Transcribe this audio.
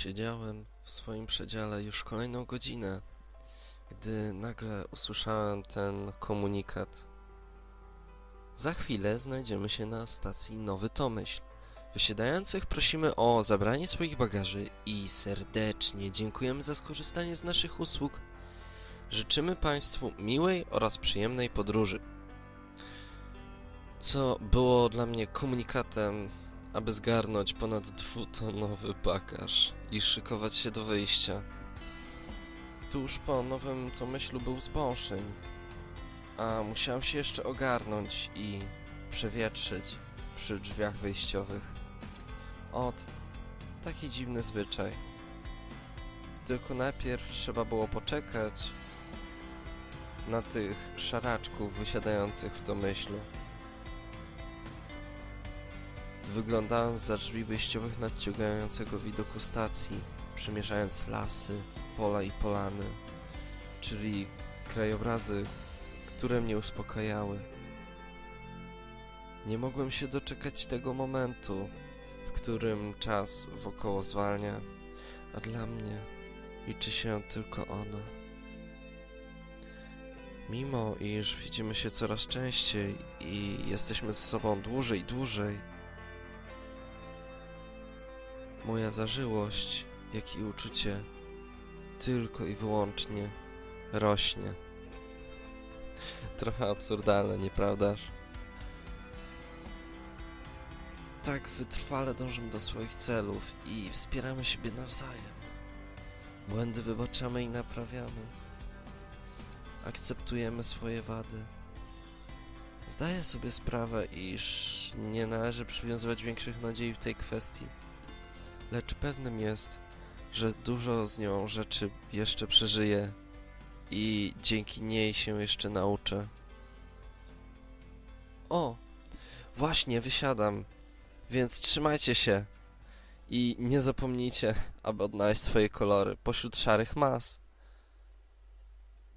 Siedziałem w swoim przedziale już kolejną godzinę, gdy nagle usłyszałem ten komunikat. Za chwilę znajdziemy się na stacji Nowy Tomyśl. Wysiadających prosimy o zabranie swoich bagaży i serdecznie dziękujemy za skorzystanie z naszych usług. Życzymy Państwu miłej oraz przyjemnej podróży. Co było dla mnie komunikatem, aby zgarnąć ponad dwutonowy bagaż i szykować się do wyjścia. Tuż po nowym Tomyślu był zbąszeń, a musiałem się jeszcze ogarnąć i przewietrzyć przy drzwiach wyjściowych. Ot, taki dziwny zwyczaj. Tylko najpierw trzeba było poczekać na tych szaraczków wysiadających w Tomyślu. Wyglądałem za drzwi wyjściowych nadciągającego widoku stacji, przemierzając lasy, pola i polany, czyli krajobrazy, które mnie uspokajały. Nie mogłem się doczekać tego momentu, w którym czas wokoło zwalnia, a dla mnie liczy się tylko ona. Mimo iż widzimy się coraz częściej i jesteśmy ze sobą dłużej i dłużej, moja zażyłość, jak i uczucie tylko i wyłącznie rośnie. Trochę absurdalne, nieprawdaż? Tak wytrwale dążymy do swoich celów i wspieramy siebie nawzajem. Błędy wybaczamy i naprawiamy. Akceptujemy swoje wady. Zdaję sobie sprawę, iż nie należy przywiązywać większych nadziei w tej kwestii. Lecz pewnym jest, że dużo z nią rzeczy jeszcze przeżyję i dzięki niej się jeszcze nauczę. O, właśnie wysiadam, więc trzymajcie się i nie zapomnijcie, aby odnaleźć swoje kolory pośród szarych mas.